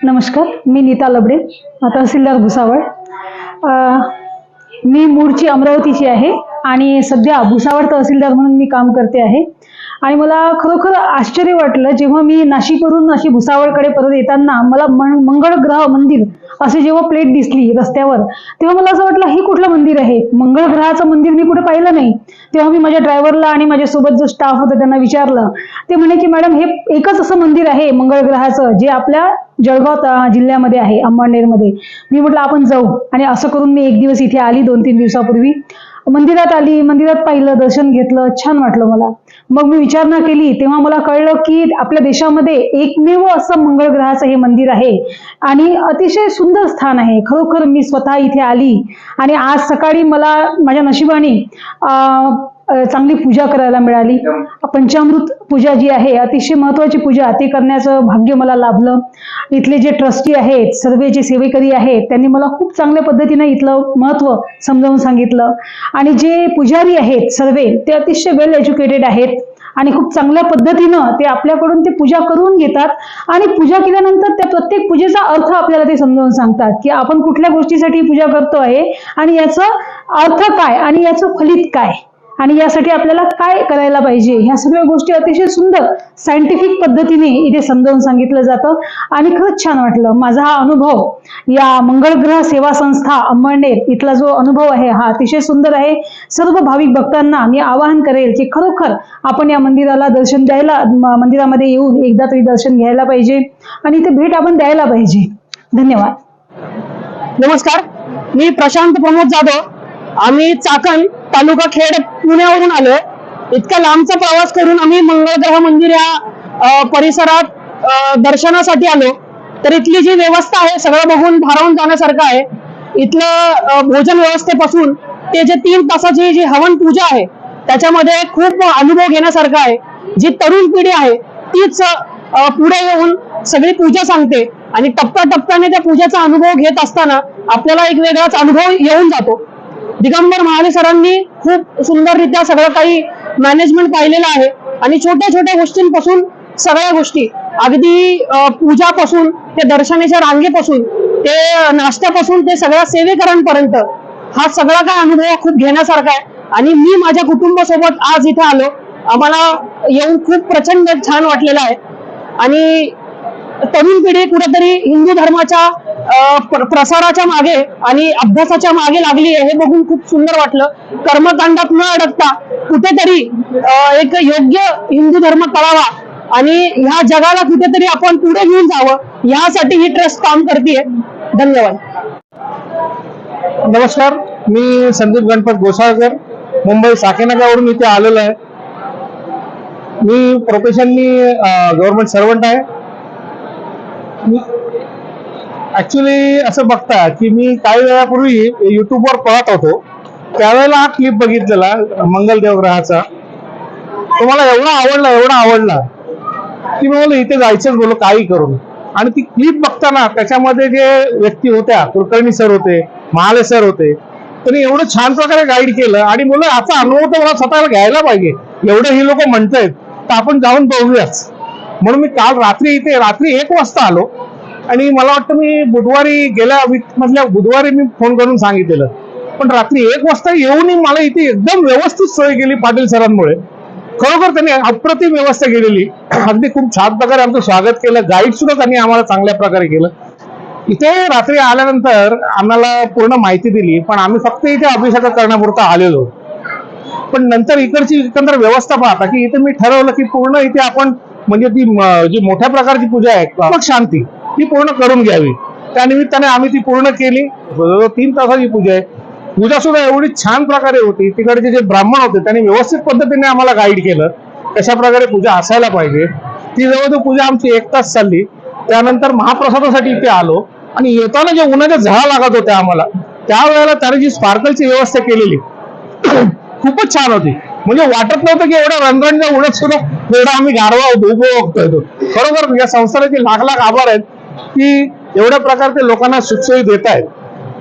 नमस्कार मी नीता लबडे तहसीलदार भुसावळ. मी मूळची अमरावतीची आहे आणि सध्या भुसावळ तहसीलदार म्हणून मी काम करते आहे. आणि मला खरोखर आश्चर्य वाटलं जेव्हा मी नाशिकवरून अशी भुसावळकडे परत येताना मला मंगळ ग्रह मंदिर असे जेव्हा प्लेट दिसली रस्त्यावर तेव्हा मला असं वाटलं हे कुठलं मंदिर? आहे. मंगळ ग्रहाचं मंदिर मी कुठे पाहिलं नाही. तेव्हा मी माझ्या ड्रायव्हरला आणि माझ्यासोबत जो स्टाफ होता त्यांना विचारलं. ते म्हणे की मॅडम हे एकच असं मंदिर आहे मंगळ ग्रहाचं जे आपल्या जळगाव जिल्ह्यामध्ये आहे अंमळनेरमध्ये मी म्हटलं आपण जाऊ. आणि असं करून मी एक दिवस इथे आली दोन तीन दिवसापूर्वी. मंदिरात आली मंदिरात पाहिलं दर्शन घेतलं छान वाटलं मला. मग मी विचारणा केली तेव्हा मला कळलं की आपल्या देशामध्ये एकमेव असं मंगळ ग्रहाचं हे मंदिर आहे. आणि अतिशय सुंदर स्थान आहे. खरोखर मी स्वतः इथे आली. आणि आज सकाळी मला माझ्या नशिबाने चांगली पूजा करायला मिळाली. पंचामृत पूजा जी आहे अतिशय महत्वाची पूजा ती करण्याचं भाग्य मला लाभलं. इथले जे ट्रस्टी आहेत सर्व जे सेवेकरी आहेत त्यांनी मला खूप चांगल्या पद्धतीनं इथलं महत्त्व समजावून सांगितलं. आणि जे पुजारी आहेत सर्वे ते अतिशय वेल एज्युकेटेड आहेत आणि खूप चांगल्या पद्धतीनं ते आपल्याकडून ते पूजा करून घेतात. आणि पूजा केल्यानंतर त्या प्रत्येक पूजेचा अर्थ आपल्याला ते समजावून सांगतात की आपण कुठल्या गोष्टीसाठी पूजा करतो आहे आणि याचा अर्थ काय आणि याचं फलित काय? आणि यासाठी आपल्याला काय करायला पाहिजे? ह्या सगळ्या गोष्टी अतिशय सुंदर सायंटिफिक पद्धतीने इथे समजावून सांगितलं जातं. आणि खरंच छान वाटलं. माझा हा अनुभव या मंगळग्रह सेवा संस्था अंबळनेर इथला जो अनुभव आहे हा अतिशय सुंदर आहे. सर्व भाविक भक्तांना मी आवाहन करेल की खरोखर आपण या मंदिराला दर्शन द्यायला मंदिरामध्ये येऊन एकदा तरी दर्शन घ्यायला पाहिजे. आणि इथे भेट आपण द्यायला पाहिजे. धन्यवाद. नमस्कार. मी प्रशांत प्रमोद जाधव. आम्ही चाकण तालुका खेड पुण्यावरून आलोय. इतका लांबचा प्रवास करून आम्ही मंगळग्रह मंदिर या परिसरात दर्शनासाठी आलो. तर इथली जी व्यवस्था आहे सगळं बघून भारावून जाण्यासारखं आहे. इथलं भोजन व्यवस्थेपासून ते जे तीन तासाची जी हवन पूजा आहे त्याच्यामध्ये खूप अनुभव घेण्यासारखा आहे. जी तरुण पिढी आहे तीच पुढे येऊन सगळी पूजा सांगते आणि टप्प्याटप्प्याने त्या पूजेचा अनुभव घेत असताना आपल्याला एक वेगळाच अनुभव येऊन जातो. दिगंबर महाले सरांनी खूप सुंदररित्या सगळं काही मॅनेजमेंट पाहिलेलं आहे. आणि छोट्या छोट्या गोष्टींपासून सगळ्या गोष्टी अगदी पूजापासून ते दर्शनाच्या रांगेपासून ते नाश्त्यापासून ते सगळ्या सेवेकरांपर्यंत हा सगळा काय अनुभव खूप घेण्यासारखा आहे. आणि मी माझ्या कुटुंबासोबत आज इथे आलो. आम्हाला येऊन खूप प्रचंड छान वाटलेलं आहे. आणि तरुण पिढी कुठेतरी हिंदू धर्माच्या प्रसाराच्या मागे आणि अभ्यासाच्या मागे लागली आहे हे बघून खूप सुंदर वाटलं. कर्मकांडात न अडकता कुठेतरी एक योग्य हिंदू धर्म कळावा आणि ह्या जगाला कुठेतरी आपण पुढे घेऊन जावं यासाठी ही ट्रस्ट काम करते धन्यवाद. नमस्कार मी संदीप गणपत गोसाळकर मुंबई साकेनगावरून इथे आलेलो आहे. मी प्रोफेशनली गव्हर्नमेंट सर्वंट आहे. मी ऍक्च्युली असं बघता की मी काही वेळापूर्वी युट्यूबवर पाहत होतो. त्यावेळेला हा क्लिप बघितलेला मंगलदेव ग्रहाचा तो मला एवढा आवडला एवढा आवडला की मी मला इथे जायचंच बोललो काही करून आणि ती क्लिप बघताना त्याच्यामध्ये जे व्यक्ती होत्या कुलकर्णी सर होते महाले सर होते त्यांनी एवढं छान प्रकारे गाईड केलं आणि बोललं असा अनुभव तर मला स्वतःला घ्यायला पाहिजे. एवढे ही लोक म्हणतायत तर आपण जाऊन बघूयाच. म्हणून मी काल रात्री इथे रात्री एक वाजता आलो. आणि मला वाटतं मी बुधवारी गेल्या वीक मधल्या बुधवारी मी फोन करून सांगितलेलं. पण रात्री एक वाजता येऊनही मला इथे एकदम व्यवस्थित सोय केली पाटील सरांमुळे. खरोखर त्यांनी अप्रतिम व्यवस्था केलेली. अगदी खूप छान प्रकारे आमचं स्वागत केलं. गाईड सुद्धा त्यांनी आम्हाला चांगल्या प्रकारे केलं. इथे रात्री आल्यानंतर आम्हाला पूर्ण माहिती दिली पण आम्ही फक्त इथे अभिषेक करण्यापुरता आलेलो. पण नंतर इकडची एकंदर व्यवस्था पाहता की इथे मी ठरवलं की पूर्ण इथे आपण म्हणजे ती जी मोठ्या प्रकारची पूजा आहे मग शांती. ती पूर्ण करून घ्यावी. त्या निमित्ताने आम्ही ती पूर्ण केली. जवळजवळ तीन तासाची पूजा आहे. पूजा सुद्धा एवढी छान प्रकारे होती. तिकडचे जे ब्राह्मण होते त्यांनी व्यवस्थित पद्धतीने आम्हाला गाईड केलं. कशा प्रकारे पूजा असायला पाहिजे. ती जवळजवळ पूजा आमची एक तास चालली. त्यानंतर महाप्रसादासाठी इथे आलो. आणि येताना जे उन्हाच्या झळा लागत होत्या आम्हाला त्यावेळेला त्याने जी स्पार्कलची व्यवस्था केलेली खूपच छान होती. म्हणजे वाटत नव्हतं की एवढ्या रंगांच्या उन्हात सुद्धा एवढा आम्ही गारवा उपभोगतोय तो खरोखर या संस्थानाचे लाख लाख आभार आहेत. की एवढ्या प्रकारचे लोकांना सुखसोयी देत आहेत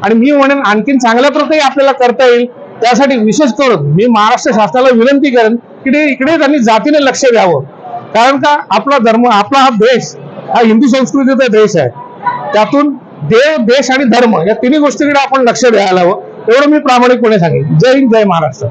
आणि मी म्हणेन आणखीन चांगल्या प्रकारे आपल्याला करता येईल. त्यासाठी विशेष करून मी महाराष्ट्र शासनाला विनंती करेन की ते इकडे त्यांनी जातीने लक्ष द्यावं. कारण का आपला धर्म आपला हा देश हा हिंदू संस्कृतीचा देश आहे. त्यातून देव देश आणि धर्म या तिन्ही गोष्टीकडे आपण लक्ष द्यायला हवं. एवढं मी प्रामाणिकपणे सांगेन. जय हिंद जय महाराष्ट्र.